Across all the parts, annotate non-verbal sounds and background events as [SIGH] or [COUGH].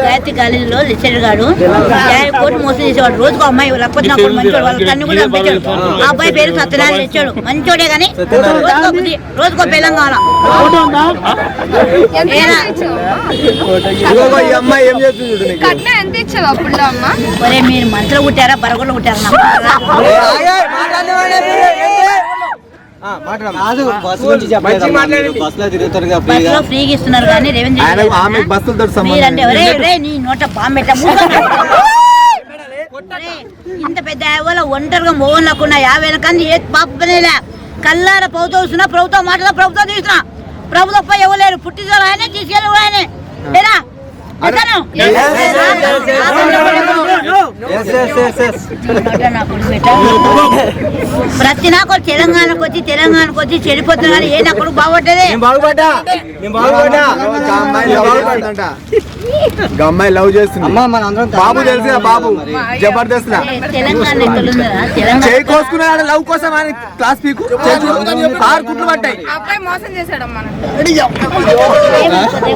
గాయత్రి కాలేజీలో లెక్చర్ గాడు. యాభై కోట్లు మోసం చేసేవాడు. రోజుకు అమ్మాయి లేకపోతే నాకు మంచోడు వాళ్ళ తన్ని కూడా పంపించాడు ఆ అబ్బాయి పేరు సత్యనారాయణ లెచ్చాడు మంచోడే కానీ రోజుకో కావాలా మీరు మనసులో కుట్టారా బరగొండ కుట్టారా? ఫ్రీగా ఇస్తున్నారు కానీ ఇంత పెద్ద యావలో ఒంటరిగా మోహన్ లేకుండా యాభై కానీ ఏ పాపనేలే కల్లార ప్రభుత్వం వస్తున్నా ప్రభుత్వం మాటలో ప్రభుత్వం తీసుకున్నా ప్రభుత్వం పై ఇవ్వలేరు పుట్టిన ఆయనే తీసుకెళ్ళి ఆయనే ఏనా ఎత్తాను. ఎస్ ఎస్ ఎస్ ఎస్ నోట నా కొడుకు పెట్ట. ప్రతి నాకు తెలంగాణకు వచ్చి తెలంగాణకు వచ్చి చెడిపోతున్నా కానీ ఏ నా కొడుకు బాగొట్టేదే నేను బాగుపడ్డా? నేను బాగుపడ్డా? ఒక అమ్మాయి లవ్ చేస్తుంది. బాబు తెలుసు కదా బాబు. జబర్దస్త్ చేయి కోసుకున్నాడు లవ్ కోసం అని క్లాస్ పీకు. ఆరు కుట్లు పట్టాయి అబ్బాయి మోసం చేశాడమ్మా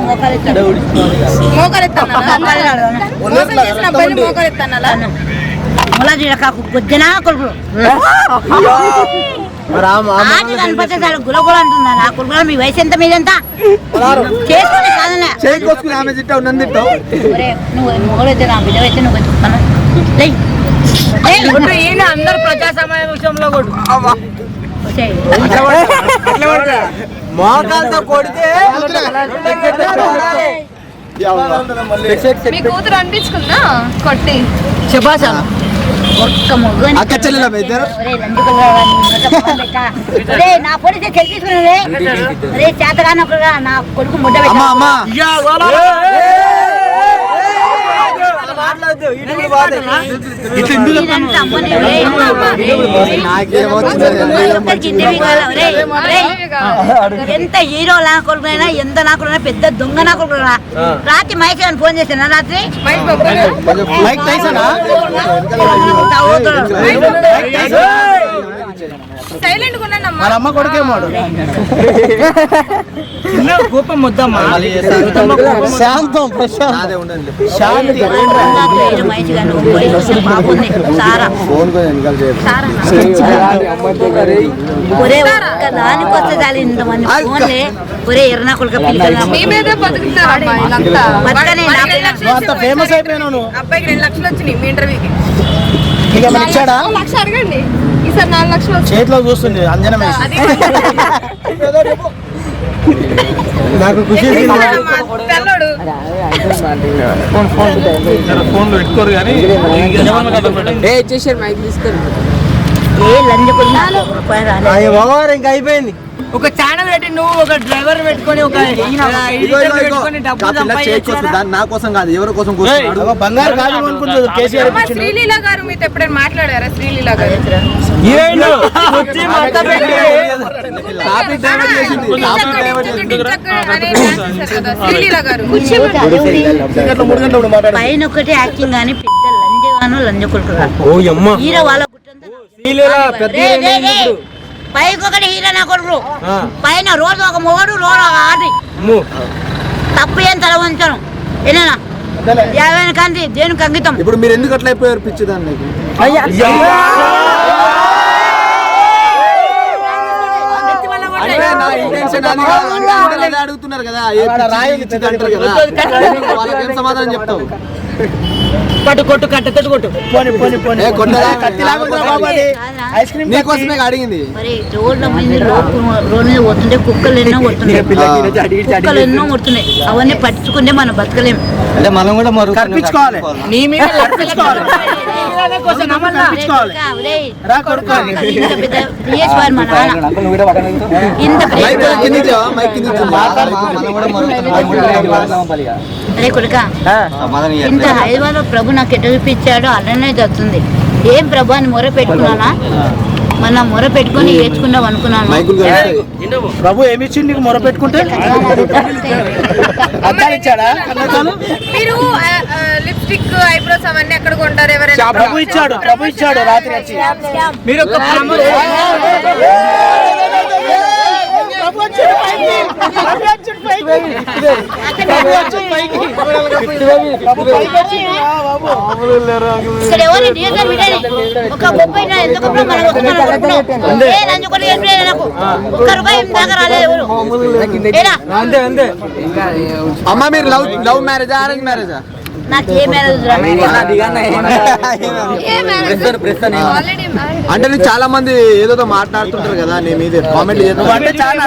మోకాలు. ములాజీ కాకు గుజ్జనా కనపడితే చాలు గులగుల అంటుందా నా కొడుకులో మీ వయసు ఎంత మీదెంత? చేసుకోండి కాదనే. చేయి కోసుకుని ఆమె తిట్టావు నన్ను తిట్టావు. ఒరే, నువ్వు మొగడైతే నా బిడ్డ అయితే నువ్వు చెప్తాను లేయ్. లేయ్. ఈయన అందరు ప్రజా సమావేశంలో కూడా. మోకాలతో కొడితే. మీ కూతురు అనిపించుకుందా కొట్టి? శబాస ఒక్క మొగ్గు అక్క చెల్లెల ఇద్దరు? ఒరే, నా రే చేతగాని ఒకరుగా నా కొడుకు ముద్ద అమ్మా పెట్టా అమ్మా ఇదంతా అమ్మనే ఒరే. నాకేమవుతుంది ఒక్కరికి ఇంటివి కావాలా? ఒరే, ఒరే. ఎంత హీరో నా కొడుకునైనా ఎంత నా కొడుకునైనా పెద్ద దొంగ నా రాత్రి మహేష్ గారిని ఫోన్ చేశాను? రాత్రి? మైక్ మన అమ్మ కొడుకేమోడు కోపం వద్దమ్మా. శాంతం ఒరే ఒక్క దానికి వస్తే చాలు ఇంతమంది ఫోన్లే. ఒరే అంత ఫేమస్ అయిపోయినావు నువ్వు అబ్బాయికి రెండు లక్షలు వచ్చినాయి. మీ ఇంటర్వ్యూకి. ఇక ఇచ్చాడా? లక్ష అడగండి. నాలుగు లక్షలు చేతిలో చూస్తుంది అంజనం వేసి. అది [LAUGHS] నాకు ఖుషి ఏ మైక్ తీసుకొని. ఏ లంజ రాలేదు. మగవారు ఇంకా అయిపోయింది. ఒక ఛానల్ పెట్టి నువ్వు ఒక డ్రైవర్ పెట్టుకొని ఒక నా కోసం కాదు ఎవరి కోసం బంగారు కాదు. శ్రీలీల గారు మీతో ఎప్పుడైనా మాట్లాడారా? శ్రీలీల గారు. వచ్చి మొత్తం పెట్టి టాపిక్ డైవర్ట్ చేసింది. టాపిక్ డైవర్ట్ చేసింది. పైన ఒకటి యాక్టింగ్ కానీ పెద్ద లంజగాను లంజ కొడుకు కాదు. ఓ అమ్మ హీరో వాళ్ళ. పైకి ఒకటి హీరో నా కొడుకు. పైన రోజు ఒక మొగడు రోజు ఒక ఆడి తప్పు ఏం తల వంచను? ఏనా యాభై కాంతి దేనికి అంకితం ఇప్పుడు మీరు ఎందుకు అట్లా అయిపోయారు పిచ్చి దాన్ని అంటే నా ఇంటెన్షన్ అది కాదు. అంటే అందరూ అదే అడుగుతున్నారు కదా ఏ పిచ్చి, పిచ్చిది అంటారు కదా. వాళ్ళకి సమాధానం చెప్తావు? కొట్టు కొట్టు కట్టెతోటి కొట్టు. పోని పోని పోని ఏ, కొట్టరా? కత్తి లాగుతుందా బాబు అది. ఐస్ క్రీమ్ నీకోసమే అడిగింది మరి రోడ్ల మీద పోతుంటే కుక్కలు ఎన్నో కొడుతున్నాయి. కుక్కలు ఎన్నో కొడుతున్నాయి. అవన్నీ పట్టించుకుంటే మనం బతకలేం. అంటే మనం కూడా మరు కనిపించుకోవాలి నీ మీద కొడుకు ఇంత ఇంత మైక్ పెద్ద కింద ఇచ్చావా? మైక్ కింద ఇచ్చిందా? మనం కూడా మరుగుతున్నాం అరే కొడుక సమాధానం ఇంత హైదరాబాద్ ప్రభు నాకు ఎట్లా చూపించాడో అలానే జరుగుతుంది ఏం ప్రభు అని మొర పెట్టుకున్నానా మన మొర పెట్టుకొని ఏడ్చుకుందాం అనుకున్నాను. ప్రభు ఏమి ఇచ్చింది నీకు మొర పెట్టుకుంటే అద్దాలు ఇచ్చాడా కన్నద్దాలు మీరు లిప్స్టిక్ ఐబ్రోస్ అవన్నీ ఎక్కడ కొంటారు ఎవరైనా ప్రభు ఇచ్చాడు ప్రభు ఇచ్చాడు రాత్రి వచ్చి మీరు ఒక ప్రభు ఇక్కడ ఎవరు డీజర్ వినని ఒక ముప్పై నా ఎంత గొప్ప మనం వస్తున్నాం అనుకుంటున్నాం. ఏ లంచ్ కూడా ఒక్క రూపాయి దాకా రాలేదు ఏరా అమ్మ మీరు లవ్ లవ్ మ్యారేజా అరేంజ్ మ్యారేజా? నాకు ఏ మ్యారేజ్ రా? ఆల్రెడీ అంటే చాలా మంది ఏదో మాట్లాడుతుంటారు కదా నీ మీద కామెంట్ చేస్తారు అంటే చాలా